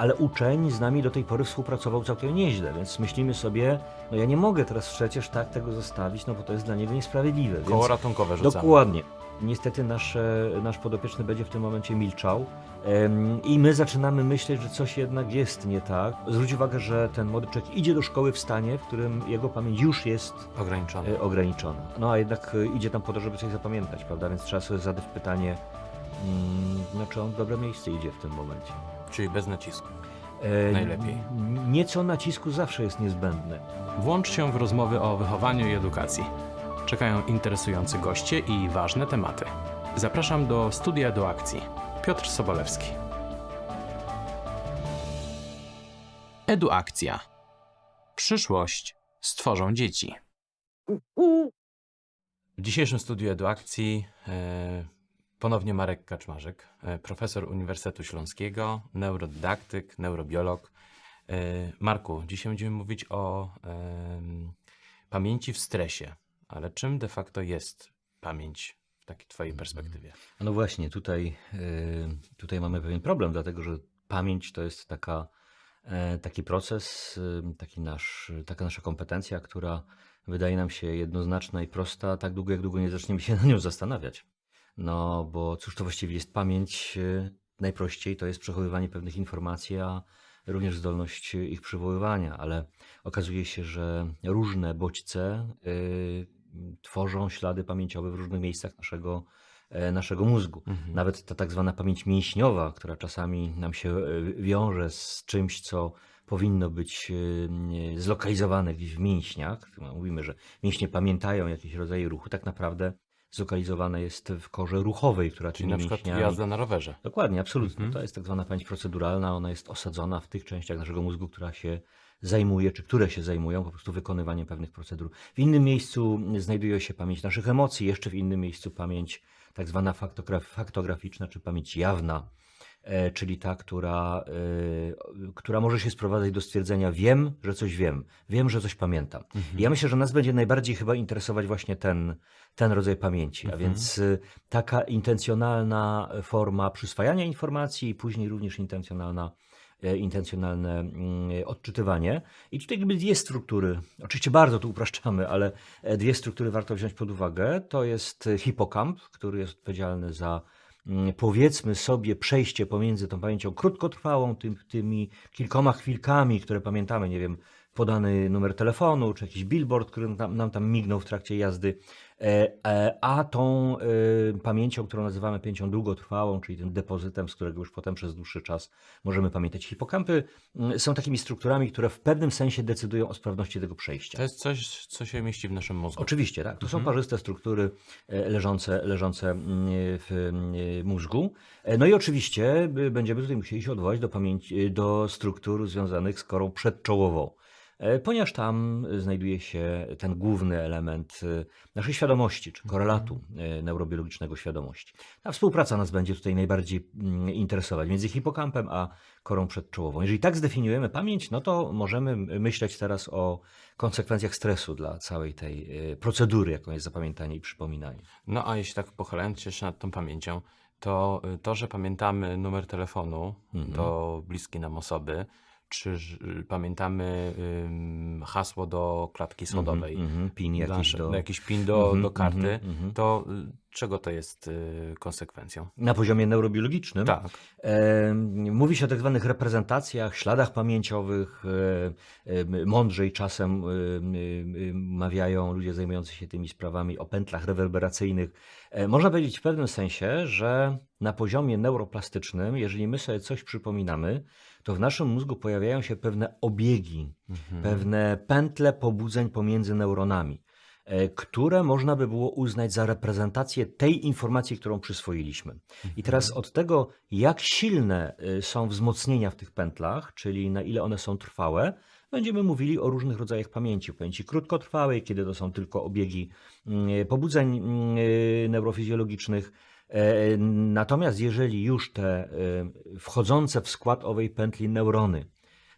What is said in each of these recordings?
ale uczeń z nami do tej pory współpracował całkiem nieźle, więc myślimy sobie, no ja nie mogę teraz przecież tak tego zostawić, no bo to jest dla niego niesprawiedliwe. Więc... Koło ratunkowe rzucamy. Dokładnie. Niestety nasze, nasz podopieczny będzie w tym momencie milczał em, i my zaczynamy myśleć, że coś jednak jest nie tak. Zwróć uwagę, że ten młody człowiek idzie do szkoły w stanie, w którym jego pamięć już jest Ograniczone. e, ograniczona. No a jednak e, idzie tam po to, żeby coś zapamiętać, prawda? Więc trzeba sobie zadać pytanie, mm, no, czy on w dobre miejsce idzie w tym momencie. Czyli bez nacisku. E, Najlepiej. Nieco nacisku zawsze jest niezbędne. Włącz się w rozmowy o wychowaniu i edukacji. Czekają interesujący goście i ważne tematy. Zapraszam do studia do akcji. Piotr Sobolewski. Eduakcja. Przyszłość stworzą dzieci. W dzisiejszym studiu eduakcji e, ponownie Marek Kaczmarzyk, e, profesor Uniwersytetu Śląskiego, neurodydaktyk, neurobiolog. E, Marku, dzisiaj będziemy mówić o pamięci w stresie, ale czym de facto jest pamięć w takiej twojej perspektywie? No właśnie, tutaj, y, tutaj mamy pewien problem, dlatego że pamięć to jest taka, e, taki proces, taki nasz, taka nasza kompetencja, która wydaje nam się jednoznaczna i prosta, tak długo jak długo nie zaczniemy się na nią zastanawiać. No bo cóż to właściwie jest pamięć? y, Najprościej to jest przechowywanie pewnych informacji, a również zdolność ich przywoływania, ale okazuje się, że różne bodźce y, tworzą ślady pamięciowe w różnych miejscach naszego, e, naszego mózgu. Mhm. Nawet ta tak zwana pamięć mięśniowa, która czasami nam się e, wiąże z czymś, co powinno być e, zlokalizowane gdzieś w mięśniach. Mówimy, że mięśnie pamiętają jakiś rodzaj ruchu, tak naprawdę zlokalizowane jest w korze ruchowej, która Czyli na przykład mięśniami... jazda na rowerze. Dokładnie, absolutnie. Mhm. To jest tak zwana pamięć proceduralna. Ona jest osadzona w tych częściach naszego mózgu, która się zajmuje, czy które się zajmują po prostu wykonywaniem pewnych procedur. W innym miejscu znajduje się pamięć naszych emocji, jeszcze w innym miejscu pamięć tak zwana faktograf faktograficzna, czy pamięć jawna, czyli ta, która, e, która może się sprowadzać do stwierdzenia wiem, że coś wiem, wiem, że coś pamiętam. Mhm. I Ja myślę, że nas będzie najbardziej chyba interesować właśnie ten, ten rodzaj pamięci, a Mhm. więc y, taka intencjonalna forma przyswajania informacji i później również intencjonalna, e, intencjonalne mm, odczytywanie. I tutaj jakby dwie struktury, oczywiście bardzo tu upraszczamy, ale e, dwie struktury warto wziąć pod uwagę. To jest e, hipokamp, który jest odpowiedzialny za powiedzmy sobie przejście pomiędzy tą pamięcią krótkotrwałą, tym, tymi kilkoma chwilkami, które pamiętamy, nie wiem, podany numer telefonu, czy jakiś billboard, który nam, nam tam mignął w trakcie jazdy, a tą e, pamięcią, którą nazywamy pamięcią długotrwałą, czyli tym depozytem, z którego już potem przez dłuższy czas możemy pamiętać. Hipokampy mm, są takimi strukturami, które w pewnym sensie decydują o sprawności tego przejścia. To jest coś, co się mieści w naszym mózgu. Oczywiście, tak. To są parzyste struktury e, leżące, leżące mm, w mm, mózgu. E, No i oczywiście y, będziemy tutaj musieli się odwołać do pamięci, do struktur związanych z korą przedczołową. E, Ponieważ tam znajduje się ten główny element e, naszej świadomości, czy korelatu e, neurobiologicznego świadomości. Ta współpraca nas będzie tutaj najbardziej mm, interesować między hipokampem a korą przedczołową. Jeżeli tak zdefiniujemy pamięć, no to możemy myśleć teraz o konsekwencjach stresu dla całej tej procedury, jaką jest zapamiętanie i przypominanie. No a jeśli tak pochylając się jeszcze nad tą pamięcią, to to, że pamiętamy numer telefonu Mhm. do bliskiej nam osoby, czy pamiętamy ym, hasło do klatki schodowej, Mhm, mhm, pin jakiś do... no, jakiś pin do, Mhm, do karty, mhm, mhm. to y, czego to jest y, konsekwencją? Na poziomie neurobiologicznym Tak. E, Mówi się o tak zwanych reprezentacjach, śladach pamięciowych. e, e, Mądrzej czasem mawiają ludzie zajmujący się tymi sprawami o pętlach rewerberacyjnych. E, Można powiedzieć w pewnym sensie, że na poziomie neuroplastycznym, jeżeli my sobie coś przypominamy, to w naszym mózgu pojawiają się pewne obiegi, Mhm. pewne pętle pobudzeń pomiędzy neuronami, e, które można by było uznać za reprezentację tej informacji, którą przyswoiliśmy. I teraz od tego, jak silne y, są wzmocnienia w tych pętlach, czyli na ile one są trwałe, będziemy mówili o różnych rodzajach pamięci. Pamięci krótkotrwałej, kiedy to są tylko obiegi mm, pobudzeń mm, neurofizjologicznych. E, Natomiast jeżeli już te y, wchodzące w skład owej pętli neurony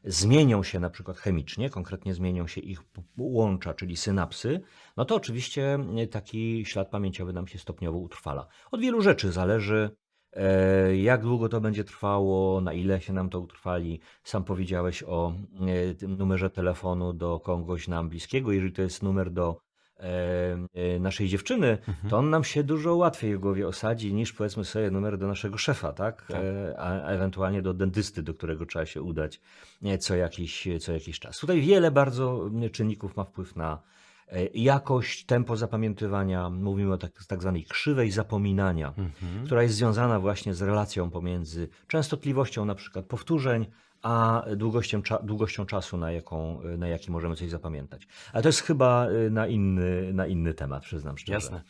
zmienią się na przykład chemicznie, konkretnie zmienią się ich łącza, czyli synapsy, no to oczywiście y, taki ślad pamięciowy nam się stopniowo utrwala. Od wielu rzeczy zależy E, Jak długo to będzie trwało, na ile się nam to utrwali? Sam powiedziałeś o e, tym numerze telefonu do kogoś nam bliskiego. Jeżeli to jest numer do e, e, naszej dziewczyny, to on nam się dużo łatwiej w głowie osadzi niż powiedzmy sobie numer do naszego szefa, tak? Tak. E, A ewentualnie do dentysty, do którego trzeba się udać e, co jakiś, co jakiś czas. Tutaj wiele bardzo czynników ma wpływ na jakość, tempo zapamiętywania. Mówimy o tak, tak zwanej krzywej zapominania Mhm. która jest związana właśnie z relacją pomiędzy częstotliwością na przykład powtórzeń, a długością, długością czasu, na, jaką, na jaki możemy coś zapamiętać. Ale to jest chyba y, na inny, na inny temat, przyznam szczerze. Jasne.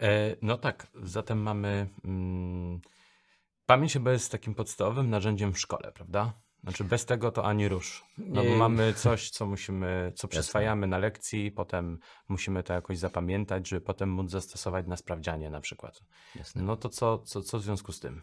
E, no tak, zatem mamy. Mm, pamięć chyba jest takim podstawowym narzędziem w szkole, prawda? Znaczy bez tego to ani rusz. No bo mamy coś, co musimy, co przyswajamy na lekcji, potem musimy to jakoś zapamiętać, żeby potem móc zastosować na sprawdzianie na przykład. Jasne. No to co, co, co w związku z tym?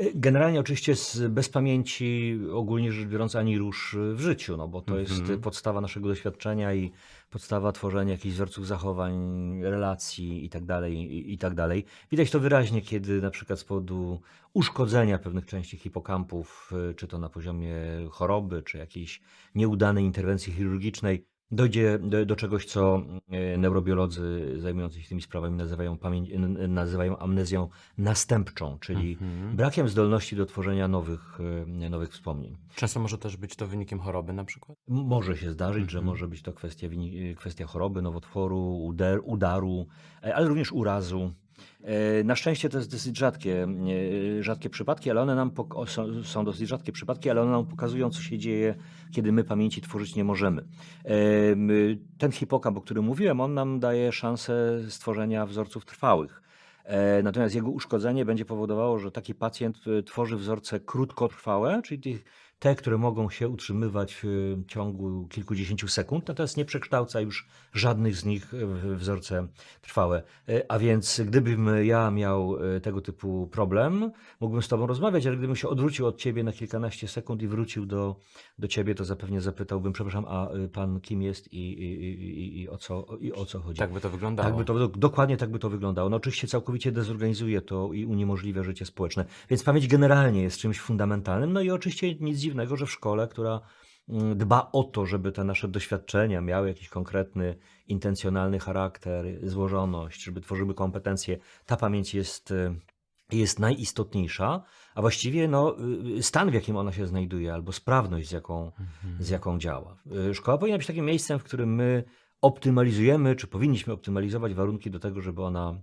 Y, Generalnie oczywiście z, bez pamięci ogólnie rzecz biorąc ani rusz w życiu, no bo to jest Mhm. y, podstawa naszego doświadczenia i podstawa tworzenia jakichś wzorców zachowań, relacji i tak dalej, i, i tak dalej. Widać to wyraźnie, kiedy na przykład z powodu uszkodzenia pewnych części hipokampów, y, czy to na poziomie choroby, czy jakiejś nieudanej interwencji chirurgicznej, dojdzie do, do czegoś, co y, neurobiolodzy zajmujący się tymi sprawami nazywają, pamięć, nazywają amnezją następczą, czyli Mhm. brakiem zdolności do tworzenia nowych, e, nowych wspomnień. Często może też być to wynikiem choroby na przykład? Może się zdarzyć, że Mhm. może być to kwestia, wini- kwestia choroby, nowotworu, uder, udaru, e, ale również urazu. E, Na szczęście to jest dosyć rzadkie, e, rzadkie przypadki, ale one nam są, dosyć rzadkie przypadki, ale one nam pokazują, co się dzieje, kiedy my pamięci tworzyć nie możemy. E, Ten hipokamp, o którym mówiłem, on nam daje szansę stworzenia wzorców trwałych. Natomiast jego uszkodzenie będzie powodowało, że taki pacjent tworzy wzorce krótkotrwałe, czyli tych, te, które mogą się utrzymywać w ciągu kilkudziesięciu sekund, natomiast nie przekształca już żadnych z nich w wzorce trwałe. E, A więc gdybym ja miał e, tego typu problem, mógłbym z tobą rozmawiać, ale gdybym się odwrócił od ciebie na kilkanaście sekund i wrócił do, do ciebie, to zapewne zapytałbym, przepraszam, a y, pan kim jest i, i, i, i, i, o, co, i o co chodzi? Tak by to wyglądało. Tak by to, dokładnie tak by to wyglądało. No oczywiście całkowicie dezorganizuje to i uniemożliwia życie społeczne. Więc pamięć generalnie jest czymś fundamentalnym. No i oczywiście nic dziwnego, że w szkole, która mm, dba o to, żeby te nasze doświadczenia miały jakiś konkretny, intencjonalny charakter, złożoność, żeby tworzyły kompetencje, ta pamięć jest, y, jest najistotniejsza, a właściwie no, y, stan, w jakim ona się znajduje, albo sprawność, z jaką, Mhm. z jaką działa. Y, Szkoła powinna być takim miejscem, w którym my optymalizujemy, czy powinniśmy optymalizować warunki do tego, żeby ona,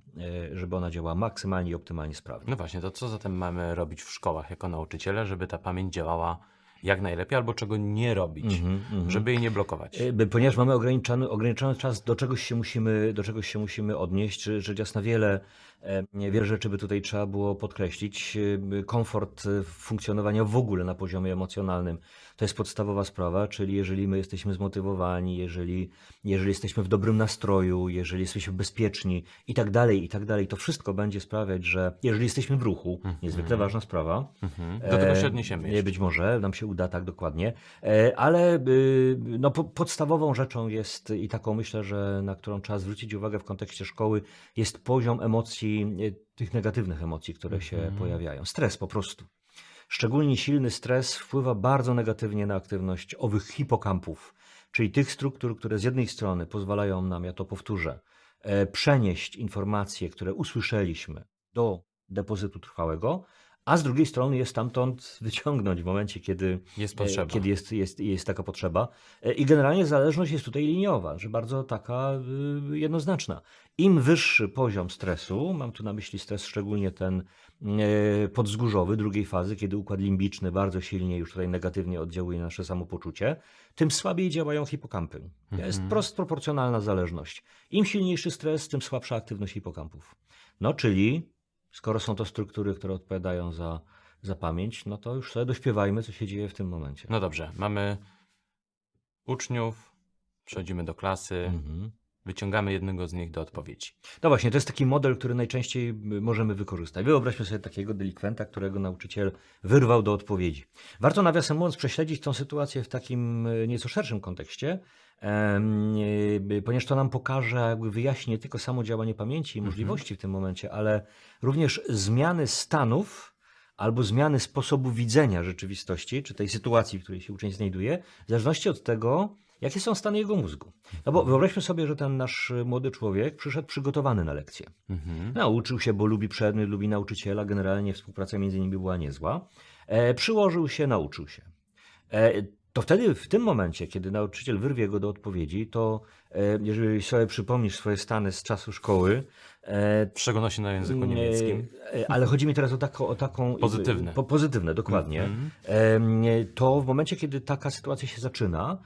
e, żeby ona działała maksymalnie i optymalnie sprawnie. No właśnie, to co zatem mamy robić w szkołach jako nauczyciele, żeby ta pamięć działała jak najlepiej, albo czego nie robić, Mhm, mhm. żeby jej nie blokować? E, Ponieważ mamy ograniczony, ograniczony czas, do czegoś się musimy, do czegoś się musimy odnieść. Że- Rzecz jasna, wiele, wiele rzeczy by tutaj trzeba było podkreślić. E, Komfort e, funkcjonowania w ogóle na poziomie emocjonalnym to jest podstawowa sprawa, czyli jeżeli my jesteśmy zmotywowani, jeżeli, jeżeli jesteśmy w dobrym nastroju, jeżeli jesteśmy bezpieczni i tak dalej, i tak dalej, to wszystko będzie sprawiać, że jeżeli jesteśmy w ruchu, niezwykle ważna sprawa, Mhm. Do tego się E, odniesiemy nie, jeszcze. Być może nam się uda tak dokładnie, E, ale y, no, po, podstawową rzeczą jest i taką myślę, że na którą trzeba zwrócić uwagę w kontekście szkoły, jest poziom emocji, y, tych negatywnych emocji, które się Mhm. pojawiają. Stres po prostu. Szczególnie silny stres wpływa bardzo negatywnie na aktywność owych hipokampów, czyli tych struktur, które z jednej strony pozwalają nam, ja to powtórzę, e, przenieść informacje, które usłyszeliśmy do depozytu trwałego, a z drugiej strony je stamtąd wyciągnąć w momencie, kiedy Jest e, potrzeba. Kiedy jest, jest, jest taka potrzeba. E, I generalnie zależność jest tutaj liniowa, że bardzo taka y, jednoznaczna. Im wyższy poziom stresu, mam tu na myśli stres szczególnie ten e, podzgórzowy, drugiej fazy, kiedy układ limbiczny bardzo silnie już tutaj negatywnie oddziałuje na nasze samopoczucie, tym słabiej działają hipokampy. Jest Mhm. prost proporcjonalna zależność. Im silniejszy stres, tym słabsza aktywność hipokampów. No czyli, skoro są to struktury, które odpowiadają za, za pamięć, no to już sobie dośpiewajmy, co się dzieje w tym momencie. No dobrze, mamy uczniów, przechodzimy do klasy, Mhm. Wyciągamy jednego z nich do odpowiedzi. No właśnie, to jest taki model, który najczęściej możemy wykorzystać. Wyobraźmy sobie takiego delikwenta, którego nauczyciel wyrwał do odpowiedzi. Warto nawiasem mówiąc prześledzić tę sytuację w takim y, nieco szerszym kontekście, y, ponieważ to nam pokaże, jakby wyjaśni nie tylko samo działanie pamięci i możliwości w tym momencie, ale również zmiany stanów albo zmiany sposobu widzenia rzeczywistości, czy tej sytuacji, w której się uczeń znajduje, w zależności od tego, jakie są stany jego mózgu. No bo wyobraźmy sobie, że ten nasz młody człowiek przyszedł przygotowany na lekcję. Mhm. Nauczył się, bo lubi przedmiot, lubi nauczyciela, generalnie współpraca między nimi była niezła. E, przyłożył się, nauczył się. E, to wtedy, w tym momencie, kiedy nauczyciel wyrwie go do odpowiedzi, to e, jeżeli sobie przypomnisz swoje stany z czasu szkoły, e, W szczególności na języku niemieckim. e, ale chodzi mi teraz o taką... O taką Pozytywne. Po, pozytywne, dokładnie. Mhm. Em, To w momencie, kiedy taka sytuacja się zaczyna,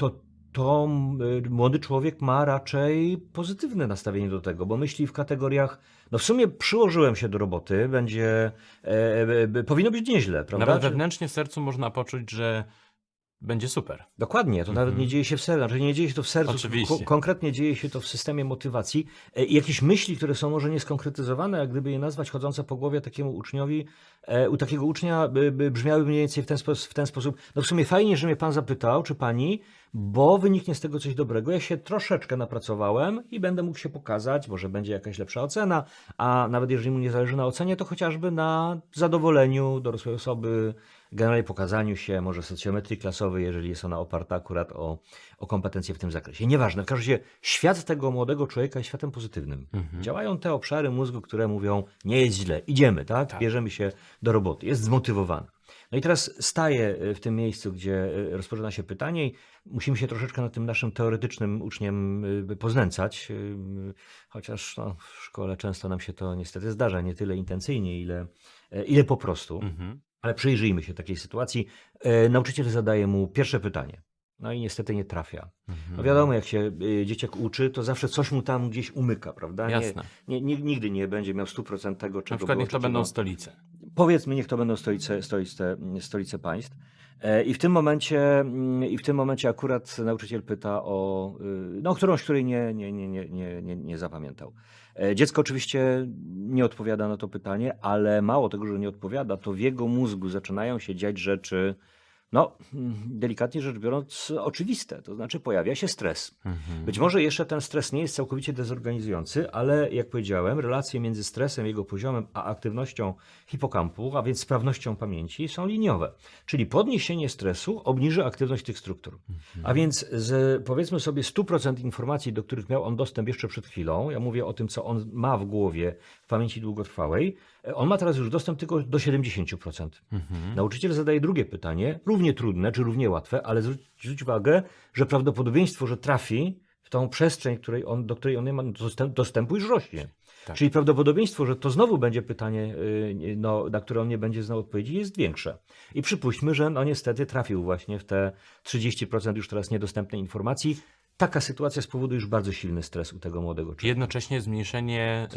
to, to m, młody człowiek ma raczej pozytywne nastawienie do tego, bo myśli w kategoriach, no w sumie przyłożyłem się do roboty, będzie, e, e, powinno być nieźle, prawda? Nawet wewnętrznie w sercu można poczuć, że będzie super. Dokładnie, to nawet nie dzieje się w sercu, znaczy nie dzieje się to w sercu, Mhm. Oczywiście. ko- konkretnie dzieje się to w systemie motywacji. E, I jakieś myśli, które są może nieskonkretyzowane, jak gdyby je nazwać chodzące po głowie takiemu uczniowi, e, u takiego ucznia by, by brzmiały mniej więcej w ten, w ten sposób. No w sumie fajnie, że mnie pan zapytał, czy pani, bo wyniknie z tego coś dobrego. Ja się troszeczkę napracowałem i będę mógł się pokazać, może będzie jakaś lepsza ocena, a nawet jeżeli mu nie zależy na ocenie, to chociażby na zadowoleniu dorosłej osoby, generalnie pokazaniu się, może socjometrii klasowej, jeżeli jest ona oparta akurat o, o kompetencje w tym zakresie. Nieważne, w każdym razie świat tego młodego człowieka jest światem pozytywnym. Mhm. Działają te obszary mózgu, które mówią, nie jest źle, idziemy, tak? Tak. Bierzemy się do roboty, jest zmotywowany. No i teraz staję w tym miejscu, gdzie y, rozpoczyna się pytanie i musimy się troszeczkę nad tym naszym teoretycznym uczniem y, poznęcać, y, chociaż no, w szkole często nam się to niestety zdarza, nie tyle intencyjnie, ile, e, ile po prostu. Mhm. Ale przyjrzyjmy się takiej sytuacji. E, nauczyciel zadaje mu pierwsze pytanie. No i niestety nie trafia. Mhm. No wiadomo, jak się y, dzieciak uczy, to zawsze coś mu tam gdzieś umyka, prawda? Jasne. nie, nie, nigdy nie będzie miał 100% tego, Na czego przykład było niech to będą stolice. Powiedzmy, niech to będą stolice, stolice, stolice państw. E, I w tym momencie, mm, i w tym momencie akurat nauczyciel pyta o y, no, którąś, której nie, nie, nie, nie, nie, nie, zapamiętał. E, Dziecko oczywiście nie odpowiada na to pytanie, ale mało tego, że nie odpowiada, to w jego mózgu zaczynają się dziać rzeczy, no, mm, delikatnie rzecz biorąc, oczywiste. To znaczy pojawia się stres. Mhm. Być może jeszcze ten stres nie jest całkowicie dezorganizujący, ale jak powiedziałem, relacje między stresem, jego poziomem, a aktywnością hipokampu, a więc sprawnością pamięci, są liniowe. Czyli podniesienie stresu obniży aktywność tych struktur. A więc z powiedzmy sobie 100% informacji, do których miał on dostęp jeszcze przed chwilą, ja mówię o tym, co on ma w głowie w pamięci długotrwałej, on ma teraz już dostęp tylko do 70%. Mhm. Nauczyciel zadaje drugie pytanie, równie trudne czy równie łatwe, ale zwróć, zwróć uwagę, że prawdopodobieństwo, że trafi w tą przestrzeń, której on, do której on nie ma dostęp, dostępu, już rośnie. Tak. Czyli prawdopodobieństwo, że to znowu będzie pytanie, yy, no, na które on nie będzie znał odpowiedzi, jest większe. I przypuśćmy, że no niestety trafił właśnie w te 30% już teraz niedostępnej informacji. Taka sytuacja spowoduje już bardzo silny stres u tego młodego człowieka. Jednocześnie zmniejszenie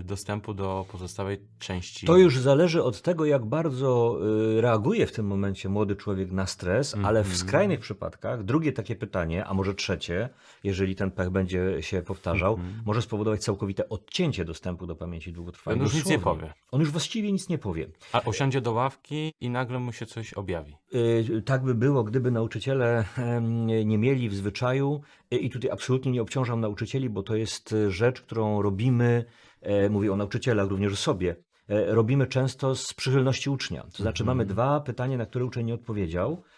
y, dostępu do pozostałej części. To już zależy od tego, jak bardzo y, reaguje w tym momencie młody człowiek na stres, ale w Mhm. skrajnych przypadkach drugie takie pytanie, a może trzecie, jeżeli ten pech będzie się powtarzał, Mhm. może spowodować całkowite odcięcie dostępu do pamięci długotrwałej. On już nic nie powie. On już właściwie nic nie powie. A usiądzie do ławki i nagle mu się coś objawi. Y, Tak by było, gdyby nauczyciele nie mieli w zwyczaju, i tutaj absolutnie nie obciążam nauczycieli, bo to jest y, rzecz, którą robimy, e, mówię o nauczycielach, również o sobie, e, robimy często z przychylności ucznia. To znaczy mamy dwa pytania, na które uczeń nie odpowiedział, e,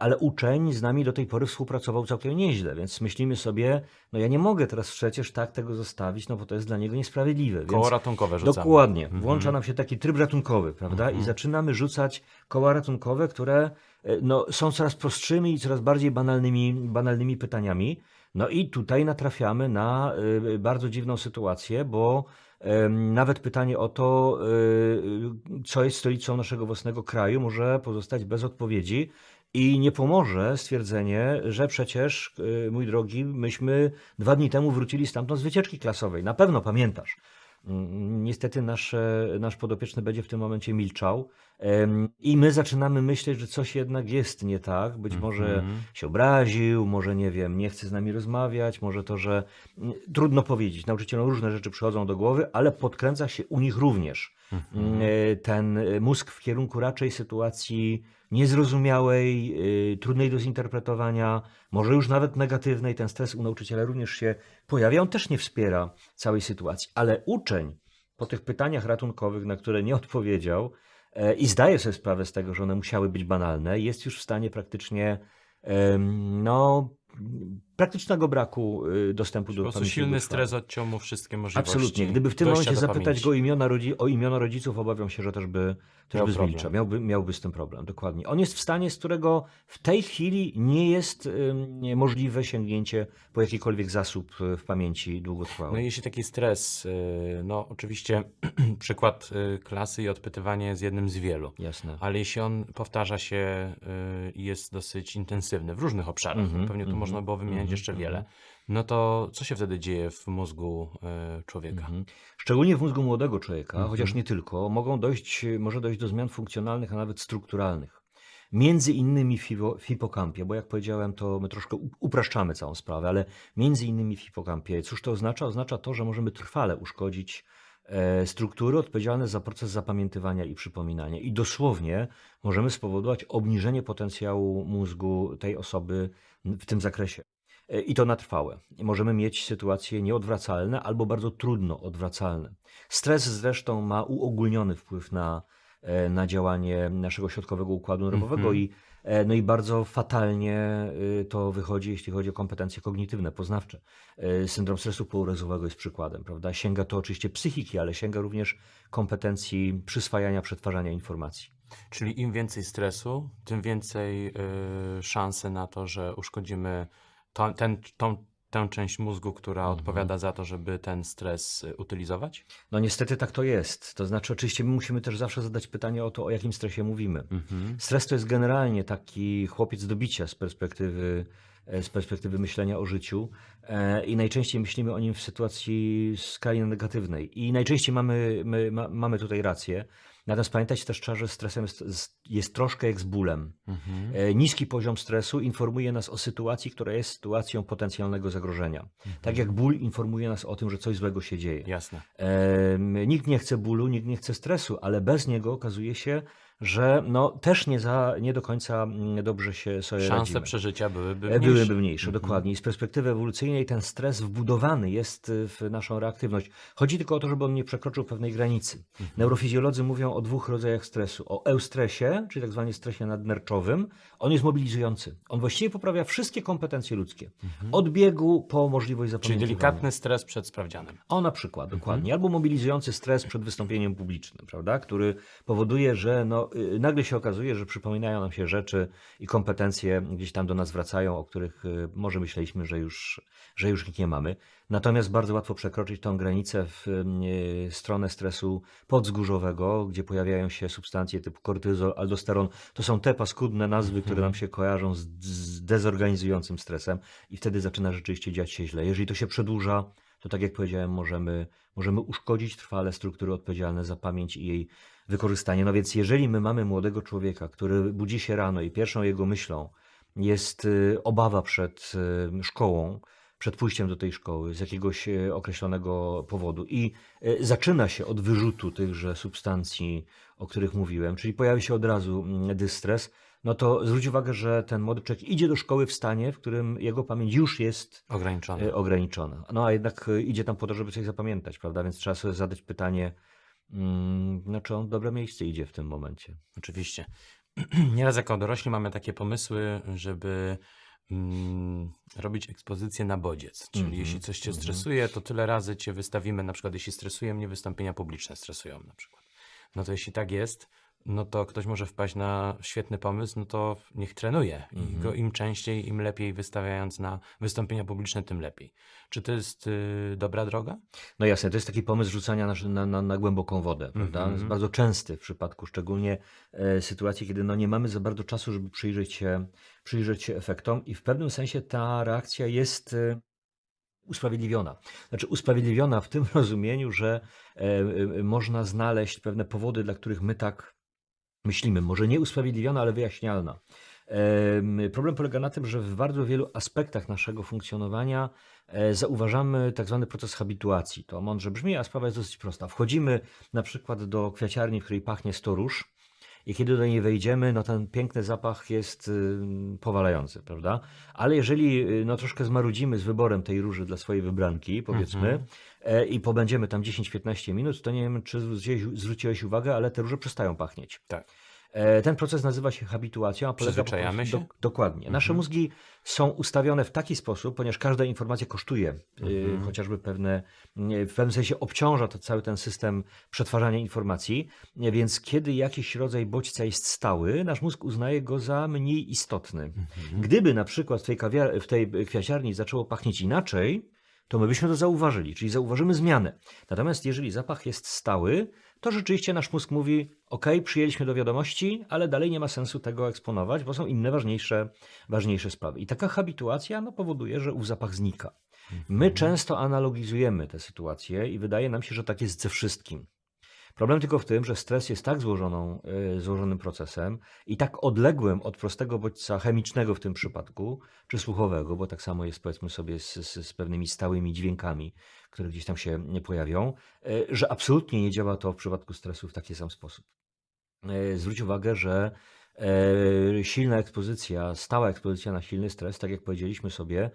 ale uczeń z nami do tej pory współpracował całkiem nieźle, więc myślimy sobie, no ja nie mogę teraz przecież tak tego zostawić, no bo to jest dla niego niesprawiedliwe. Więc... Koło ratunkowe rzucamy. Dokładnie. Mhm. Włącza nam się taki tryb ratunkowy, prawda? Mhm. I zaczynamy rzucać koła ratunkowe, które e, no, są coraz prostszymi i coraz bardziej banalnymi, banalnymi pytaniami. No i tutaj natrafiamy na y, bardzo dziwną sytuację, bo nawet pytanie o to, co jest stolicą naszego własnego kraju, może pozostać bez odpowiedzi. I nie pomoże stwierdzenie, że przecież, y, mój drogi, myśmy dwa dni temu wrócili stamtąd z wycieczki klasowej. Na pewno pamiętasz. Mm, Niestety nasz, nasz podopieczny będzie w tym momencie milczał i my zaczynamy myśleć, że coś jednak jest nie tak. Być może Mhm. się obraził, może nie wiem, nie chce z nami rozmawiać, może to, że mm, trudno powiedzieć. Nauczycielom różne rzeczy przychodzą do głowy, ale podkręca się u nich również mm, e, ten e, mózg w kierunku raczej sytuacji niezrozumiałej, y, trudnej do zinterpretowania, może już nawet negatywnej. Ten stres u nauczyciela również się pojawia. On też nie wspiera całej sytuacji, ale uczeń po tych pytaniach ratunkowych, na które nie odpowiedział, e, i zdaje sobie sprawę z tego, że one musiały być banalne, jest już w stanie praktycznie no, praktycznego braku y, dostępu Po do prostu pamięci silny stres odciął mu wszystkie możliwości. Absolutnie. Gdyby w tym dojścia momencie do zapytać pamięci. go o imiona, rodzi- o imiona rodziców, obawiam się, że też by, też Miał by problem. zmilczał. Miałby, miałby z tym problem, dokładnie. On jest w stanie, z którego w tej chwili nie jest ym, nie, możliwe sięgnięcie po jakikolwiek zasób y, w pamięci długotrwałej. No i jeśli taki stres, y, no oczywiście przykład y, klasy i odpytywanie jest jednym z wielu. Jasne. Ale jeśli on powtarza się y, i jest dosyć intensywny w różnych obszarach, Mhm, pewnie tu mhm, można było wymieniać mhm, jeszcze mhm. wiele, no to co się wtedy dzieje w mózgu y, człowieka? Mhm. Szczególnie w mózgu młodego człowieka, Mhm. chociaż nie tylko, mogą dojść, może dojść do zmian funkcjonalnych, a nawet strukturalnych. Między innymi w hipo- w hipokampie, bo jak powiedziałem, to my troszkę upraszczamy całą sprawę, ale między innymi w hipokampie. Cóż to oznacza? Oznacza to, że możemy trwale uszkodzić e, struktury odpowiedzialne za proces zapamiętywania i przypominania. I dosłownie możemy spowodować obniżenie potencjału mózgu tej osoby w tym zakresie. E, I to na trwałe. Możemy mieć sytuacje nieodwracalne albo bardzo trudno odwracalne. Stres zresztą ma uogólniony wpływ na, e, na działanie naszego środkowego układu nerwowego Mhm. i, e, no i bardzo fatalnie y, to wychodzi, jeśli chodzi o kompetencje kognitywne, poznawcze. Syndrom stresu półrazowego jest przykładem, prawda? Sięga to oczywiście psychiki, ale sięga również kompetencji przyswajania, przetwarzania informacji. Czyli im więcej stresu, tym więcej y, szansy na to, że uszkodzimy to, ten, tą, tę część mózgu, która Mhm. odpowiada za to, żeby ten stres y, utylizować? No niestety tak to jest. To znaczy, oczywiście my musimy też zawsze zadać pytanie o to, o jakim stresie mówimy. Mhm. Stres to jest generalnie taki chłopiec do bicia z perspektywy, e, z perspektywy myślenia o życiu e, i najczęściej myślimy o nim w sytuacji skrajnie negatywnej. I najczęściej mamy, my, ma, mamy tutaj rację. Natomiast pamiętajcie też trzeba, że stresem jest, jest troszkę jak z bólem. Mhm. E, Niski poziom stresu informuje nas o sytuacji, która jest sytuacją potencjalnego zagrożenia. Tak jak ból informuje nas o tym, że coś złego się dzieje. Jasne. Em, Nikt nie chce bólu, nikt nie chce stresu, ale bez niego okazuje się, że no, też nie, za, nie do końca mm, dobrze się sobie Szanse radzimy. przeżycia byłyby E, mniejsze. Byłyby mniejsze, Mhm. dokładnie. I z perspektywy ewolucyjnej ten stres wbudowany jest y, w naszą reaktywność. Chodzi tylko o to, żeby on nie przekroczył pewnej granicy. Mhm. Neurofizjolodzy mówią o dwóch rodzajach stresu. O eustresie, czyli tak zwanym stresie nadnerczowym. On jest mobilizujący. On właściwie poprawia wszystkie kompetencje ludzkie. Od biegu po możliwość Mhm. Czyli zapamiętywania. delikatny stres przed sprawdzianem. O, na przykład, dokładnie. Albo mobilizujący stres przed wystąpieniem publicznym, prawda? Który powoduje, że no, nagle się okazuje, że przypominają nam się rzeczy i kompetencje gdzieś tam do nas wracają, o których y, może myśleliśmy, że już, że już ich nie mamy. Natomiast bardzo łatwo przekroczyć tą granicę w y, stronę stresu podzgórzowego, gdzie pojawiają się substancje typu kortyzol, aldosteron. To są te paskudne nazwy, które nam się kojarzą z, z dezorganizującym stresem i wtedy zaczyna rzeczywiście dziać się źle. Jeżeli to się przedłuża, to tak jak powiedziałem, możemy, możemy uszkodzić trwale struktury odpowiedzialne za pamięć i jej wykorzystanie. No więc jeżeli my mamy młodego człowieka, który budzi się rano i pierwszą jego myślą jest y, obawa przed y, szkołą, przed pójściem do tej szkoły z jakiegoś y, określonego powodu i zaczyna się od wyrzutu tychże substancji, o których mówiłem, czyli pojawi się od razu mm, dystres, no to zwróć uwagę, że ten młody człowiek idzie do szkoły w stanie, w którym jego pamięć już jest Ograniczony. e, ograniczona. No a jednak idzie tam po to, żeby coś zapamiętać, prawda? Więc trzeba sobie zadać pytanie, mm, no, czy on w dobre miejsce idzie w tym momencie. Oczywiście. Nieraz jako dorośli mamy takie pomysły, żeby mm, robić ekspozycję na bodziec. Czyli Mhm, jeśli coś cię mhm. stresuje, to tyle razy cię wystawimy, na przykład jeśli stresuje mnie, wystąpienia publiczne stresują na przykład. No to jeśli tak jest, no to ktoś może wpaść na świetny pomysł, no to niech trenuje. I Mhm. go im częściej, im lepiej wystawiając na wystąpienia publiczne, tym lepiej. Czy to jest y, dobra droga? No jasne, to jest taki pomysł rzucania na, na, na, na głęboką wodę, prawda? Mhm. Jest bardzo częsty w przypadku szczególnie e, sytuacji, kiedy no, nie mamy za bardzo czasu, żeby przyjrzeć się, przyjrzeć się efektom i w pewnym sensie ta reakcja jest e, usprawiedliwiona. Znaczy usprawiedliwiona w tym rozumieniu, że e, e, można znaleźć pewne powody, dla których my tak myślimy. Może nie usprawiedliwiona, ale wyjaśnialna. Em, Problem polega na tym, że w bardzo wielu aspektach naszego funkcjonowania e, zauważamy tak zwany proces habituacji. To mądrze brzmi, a sprawa jest dosyć prosta. Wchodzimy na przykład do kwiaciarni, w której pachnie 100 róż i kiedy do niej wejdziemy, no ten piękny zapach jest y, powalający, prawda? Ale jeżeli y, no, troszkę zmarudzimy z wyborem tej róży dla swojej wybranki, powiedzmy, Mhm. e, i pobędziemy tam 10-15 minut, to nie wiem, czy zwróciłeś, zwróciłeś uwagę, ale te róże przestają pachnieć. Tak. E, Ten proces nazywa się habituacją, a polega po prostu- się? dokładnie. Nasze Mhm. mózgi są ustawione w taki sposób, ponieważ każda informacja kosztuje, y, Mhm. chociażby pewne, w pewnym sensie obciąża to cały ten system przetwarzania informacji, więc kiedy jakiś rodzaj bodźca jest stały, nasz mózg uznaje go za mniej istotny. Mhm. Gdyby na przykład w tej, kawia- w tej kwiaciarni zaczęło pachnieć inaczej, to my byśmy to zauważyli, czyli zauważymy zmianę. Natomiast jeżeli zapach jest stały, to rzeczywiście nasz mózg mówi: OK, przyjęliśmy do wiadomości, ale dalej nie ma sensu tego eksponować, bo są inne ważniejsze, ważniejsze sprawy. I taka habituacja no, powoduje, że ów zapach znika. My często analogizujemy tę sytuację i wydaje nam się, że tak jest ze wszystkim. Problem tylko w tym, że stres jest tak złożoną, y, złożonym procesem i tak odległym od prostego bodźca chemicznego w tym przypadku, czy słuchowego, bo tak samo jest powiedzmy sobie z, z, z pewnymi stałymi dźwiękami, które gdzieś tam się nie pojawią, y, że absolutnie nie działa to w przypadku stresu w taki sam sposób. Y, Zwróć uwagę, że silna ekspozycja, stała ekspozycja na silny stres, tak jak powiedzieliśmy sobie,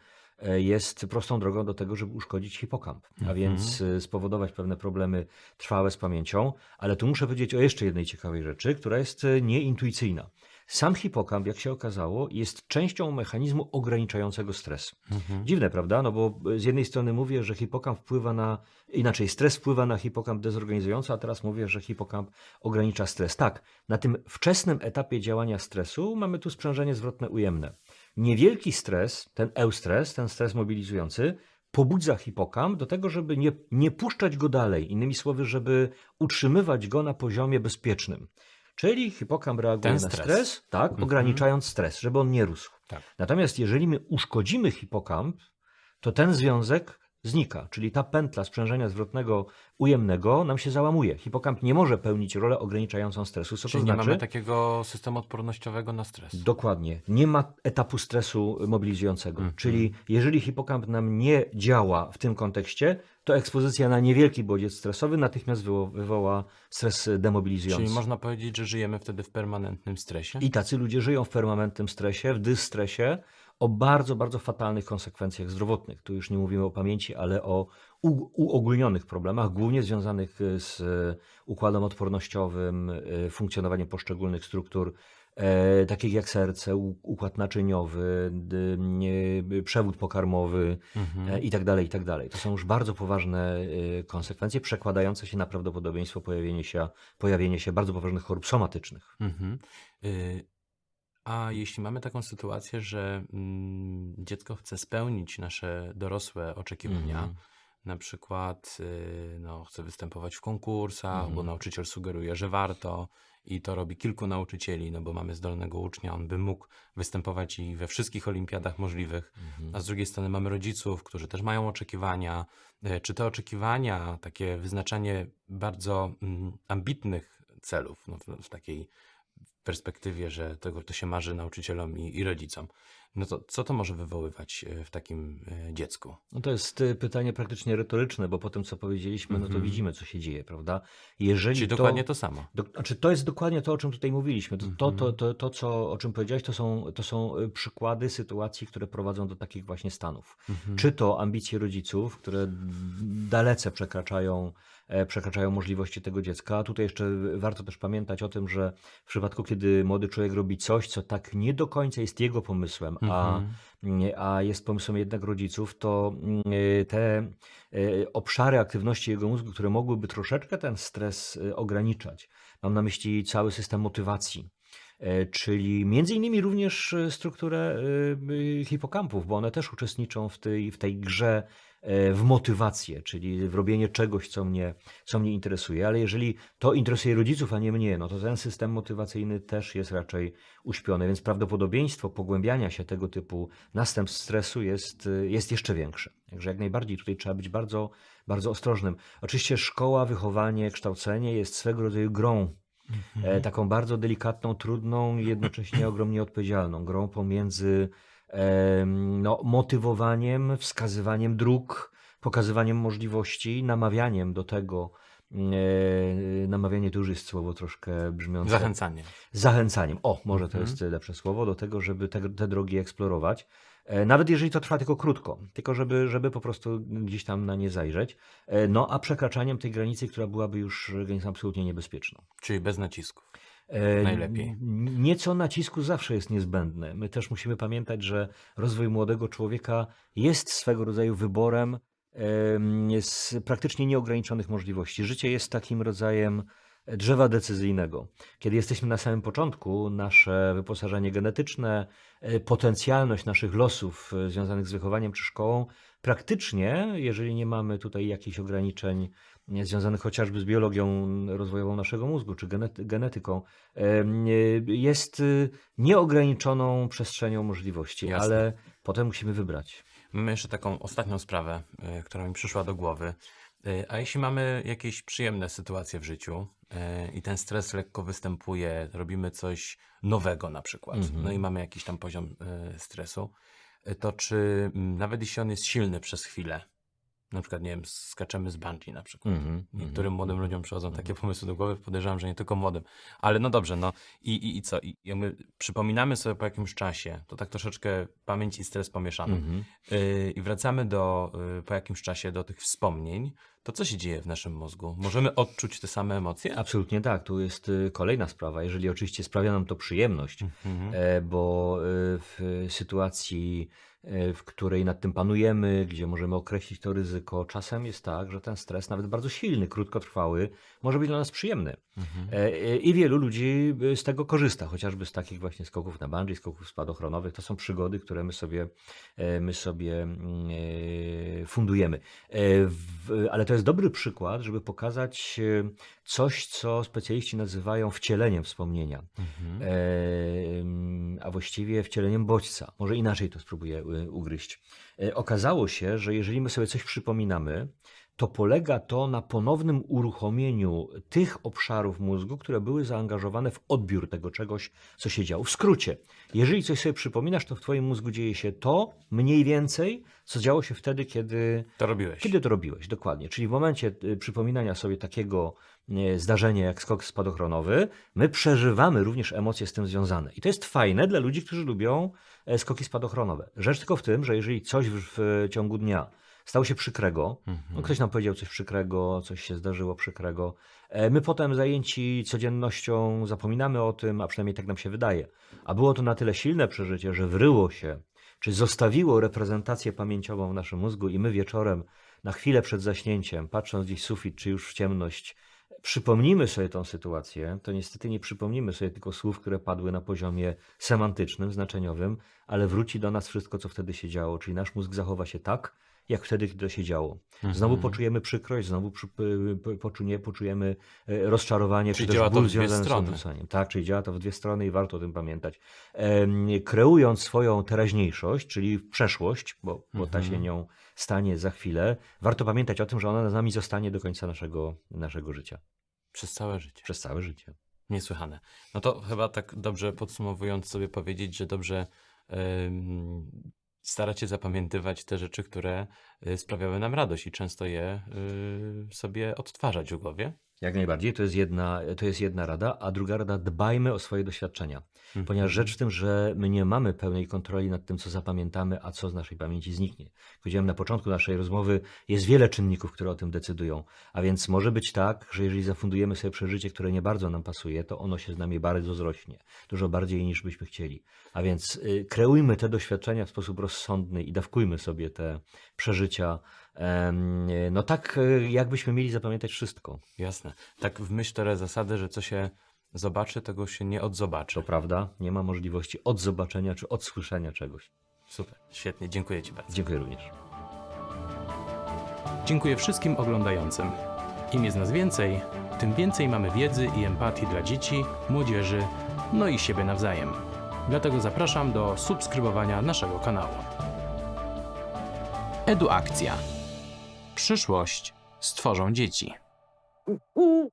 jest prostą drogą do tego, żeby uszkodzić hipokamp, a Mhm. więc e, spowodować pewne problemy trwałe z pamięcią. Ale tu muszę powiedzieć o jeszcze jednej ciekawej rzeczy, która jest e, nieintuicyjna. Sam hipokamp, jak się okazało, jest częścią mechanizmu ograniczającego stres. Mhm. Dziwne, prawda? No bo z jednej strony mówię, że hipokamp wpływa na, inaczej stres wpływa na hipokamp dezorganizująco, a teraz mówię, że hipokamp ogranicza stres. Tak, na tym wczesnym etapie działania stresu mamy tu sprzężenie zwrotne ujemne. Niewielki stres, ten eustres, ten stres mobilizujący, pobudza hipokamp do tego, żeby nie, nie puszczać go dalej. Innymi słowy, żeby utrzymywać go na poziomie bezpiecznym. Czyli hipokamp reaguje Ten na stres. stres, tak, Mhm. ograniczając stres, żeby on nie rósł. Tak. Natomiast jeżeli my uszkodzimy hipokamp, to ten związek znika, czyli ta pętla sprzężenia zwrotnego ujemnego nam się załamuje. Hipokamp nie może pełnić rolę ograniczającą stresu. Co Czyli to nie znaczy? mamy takiego systemu odpornościowego na stres. Dokładnie. Nie ma etapu stresu mobilizującego. Mhm. Czyli jeżeli hipokamp nam nie działa w tym kontekście, to ekspozycja na niewielki bodziec stresowy natychmiast wywo- wywoła stres demobilizujący. Czyli można powiedzieć, że żyjemy wtedy w permanentnym stresie? I tacy ludzie żyją w permanentnym stresie, w dystresie, o bardzo, bardzo fatalnych konsekwencjach zdrowotnych. Tu już nie mówimy o pamięci, ale o uogólnionych problemach, głównie związanych y, z y, układem odpornościowym, y, funkcjonowaniem poszczególnych struktur, e, takich jak serce, układ naczyniowy, przewód pokarmowy Mhm. e, i tak tak. To są już bardzo poważne konsekwencje, przekładające się na prawdopodobieństwo pojawienia się, pojawienia się bardzo poważnych chorób somatycznych. Mhm. Y, A jeśli mamy taką sytuację, że mm, dziecko chce spełnić nasze dorosłe oczekiwania, Mhm. na przykład y, no, chce występować w konkursach, Mhm. bo nauczyciel sugeruje, że warto i to robi kilku nauczycieli, no bo mamy zdolnego ucznia, on by mógł występować i we wszystkich olimpiadach możliwych, Mhm. a z drugiej strony mamy rodziców, którzy też mają oczekiwania. E, Czy te oczekiwania, takie wyznaczanie bardzo mm, ambitnych celów, no, w, w takiej perspektywie, że tego to się marzy nauczycielom i, i rodzicom, no to co to może wywoływać e, w takim e, dziecku? No to jest y, pytanie praktycznie retoryczne, bo po tym, co powiedzieliśmy, no to Mhm. widzimy, co się dzieje, prawda? Jeżeli Czyli to, dokładnie to samo. Do, znaczy to jest dokładnie to, o czym tutaj mówiliśmy. To, to, to, Mhm. to, to co, o czym powiedziałeś, to są, to są przykłady sytuacji, które prowadzą do takich właśnie stanów. Mhm. Czy to ambicje rodziców, które dalece przekraczają, e, przekraczają możliwości tego dziecka. A Tutaj jeszcze warto też pamiętać o tym, że w przypadku, kiedy młody człowiek robi coś, co tak nie do końca jest jego pomysłem, a Mhm. nie, a jest pomysłem jednak rodziców, to mm, y, te y, obszary aktywności jego mózgu, które mogłyby troszeczkę ten stres ograniczać, mam na myśli cały system motywacji, e, czyli między innymi również strukturę hipokampów, bo one też uczestniczą w tej, w tej grze e, w motywację, czyli w robienie czegoś, co mnie, co mnie interesuje, ale jeżeli to interesuje rodziców, a nie mnie, no to ten system motywacyjny też jest raczej uśpiony, więc prawdopodobieństwo pogłębiania się tego typu następstw stresu jest, jest jeszcze większe. Także jak najbardziej tutaj trzeba być bardzo, bardzo ostrożnym. Oczywiście szkoła, wychowanie, kształcenie jest swego rodzaju grą e, taką bardzo delikatną, trudną i jednocześnie ogromnie odpowiedzialną. Grą pomiędzy no, motywowaniem, wskazywaniem dróg, pokazywaniem możliwości, namawianiem do tego, e, namawianie to już jest słowo troszkę brzmiące. Zachęcanie. Zachęcaniem. O, może to Mhm. jest lepsze słowo do tego, żeby te, te drogi eksplorować. E, Nawet jeżeli to trwa tylko krótko, tylko żeby, żeby po prostu gdzieś tam na nie zajrzeć. E, No a przekraczaniem tej granicy, która byłaby już granicą absolutnie niebezpieczną. Czyli bez nacisków. Najlepiej. Nieco nacisku zawsze jest niezbędne. My też musimy pamiętać, że rozwój młodego człowieka jest swego rodzaju wyborem em, z praktycznie nieograniczonych możliwości. Życie jest takim rodzajem drzewa decyzyjnego. Kiedy jesteśmy na samym początku, nasze wyposażenie genetyczne, e, potencjalność naszych losów e, związanych z wychowaniem czy szkołą, praktycznie, jeżeli nie mamy tutaj jakichś ograniczeń związanych chociażby z biologią rozwojową naszego mózgu czy genety- genetyką, jest y, nieograniczoną przestrzenią możliwości, Jasne. ale potem musimy wybrać. Mamy jeszcze taką ostatnią sprawę, y, która mi przyszła do głowy. Y, A jeśli mamy jakieś przyjemne sytuacje w życiu i ten stres lekko występuje, robimy coś nowego na przykład, Mhm. no i mamy jakiś tam poziom stresu, to czy mm, nawet jeśli on jest silny przez chwilę, na przykład, nie wiem, skaczemy z bungee na przykład, Mhm, Niektórym mhm. młodym ludziom przychodzą takie pomysły do głowy, podejrzewam, że nie tylko młodym. Ale no dobrze, no i, i, i co? I jakby przypominamy sobie po jakimś czasie, to tak troszeczkę pamięć i stres pomieszano. Mhm. Yy, I wracamy do, yy, po jakimś czasie do tych wspomnień, to co się dzieje w naszym mózgu? Możemy odczuć te same emocje? Absolutnie tak. Tu jest y, kolejna sprawa. Jeżeli oczywiście sprawia nam to przyjemność, Mhm. e, bo y, w sytuacji, w której nad tym panujemy, gdzie możemy określić to ryzyko, czasem jest tak, że ten stres, nawet bardzo silny, krótkotrwały, może być dla nas przyjemny. Mhm. E, e, I wielu ludzi z tego korzysta, chociażby z takich właśnie skoków na bungee, skoków spadochronowych. To są przygody, które my sobie, e, my sobie mm, e, fundujemy. E, Ale to jest dobry przykład, żeby pokazać e, coś, co specjaliści nazywają wcieleniem wspomnienia, Mhm. A właściwie wcieleniem bodźca. Może inaczej to spróbuję y, ugryźć. E, Okazało się, że jeżeli my sobie coś przypominamy, to polega to na ponownym uruchomieniu tych obszarów mózgu, które były zaangażowane w odbiór tego czegoś, co się działo. W skrócie, jeżeli coś sobie przypominasz, to w Twoim mózgu dzieje się to mniej więcej, co działo się wtedy, kiedy, To robiłeś. kiedy to robiłeś, dokładnie. Czyli w momencie y, przypominania sobie takiego y, zdarzenia jak skok spadochronowy, my przeżywamy również emocje z tym związane. I to jest fajne dla ludzi, którzy lubią e, skoki spadochronowe. Rzecz tylko w tym, że jeżeli coś w, w ciągu dnia stało się przykrego, Mhm. no ktoś nam powiedział coś przykrego, coś się zdarzyło przykrego, e, my potem zajęci codziennością zapominamy o tym, a przynajmniej tak nam się wydaje. A było to na tyle silne przeżycie, że wryło się czy zostawiło reprezentację pamięciową w naszym mózgu i my wieczorem, na chwilę przed zaśnięciem, patrząc gdzieś w sufit, czy już w ciemność, przypomnimy sobie tą sytuację, to niestety nie przypomnimy sobie tylko słów, które padły na poziomie semantycznym, znaczeniowym, ale wróci do nas wszystko, co wtedy się działo, czyli nasz mózg zachowa się tak, jak wtedy, to się działo. Znowu Mhm. poczujemy przykrość, znowu przy, poczujemy e, rozczarowanie, Czyli czy też ból związany z. Tak, czyli działa to w dwie strony i warto o tym pamiętać. Kreując swoją teraźniejszość, czyli przeszłość, bo, bo ta Mhm. się nią stanie za chwilę, warto pamiętać o tym, że ona z nami zostanie do końca naszego, naszego życia, Przez całe życie. przez całe życie. Niesłychane. No to chyba tak dobrze podsumowując sobie powiedzieć, że dobrze ym, starać się zapamiętywać te rzeczy, które sprawiały nam radość i często je y, sobie odtwarzać w głowie. Jak najbardziej, to jest, jedna, to jest jedna rada, a druga rada, dbajmy o swoje doświadczenia. Ponieważ rzecz w tym, że my nie mamy pełnej kontroli nad tym, co zapamiętamy, a co z naszej pamięci zniknie. Jak Powiedziałem na początku naszej rozmowy, jest wiele czynników, które o tym decydują. A więc może być tak, że jeżeli zafundujemy sobie przeżycie, które nie bardzo nam pasuje, to ono się z nami bardzo zrośnie. Dużo bardziej niż byśmy chcieli. A więc y, kreujmy te doświadczenia w sposób rozsądny i dawkujmy sobie te przeżycia. Em, no tak, y, jakbyśmy mieli zapamiętać wszystko. Jasne. Tak w myśl teraz zasady, że co się zobaczy, tego się nie odzobaczy. To prawda, nie ma możliwości odzobaczenia czy odsłyszenia czegoś. Super, świetnie, dziękuję Ci bardzo. Dziękuję również. Dziękuję wszystkim oglądającym. Im jest nas więcej, tym więcej mamy wiedzy i empatii dla dzieci, młodzieży, no i siebie nawzajem. Dlatego zapraszam do subskrybowania naszego kanału. Eduakcja. Przyszłość stworzą dzieci. U,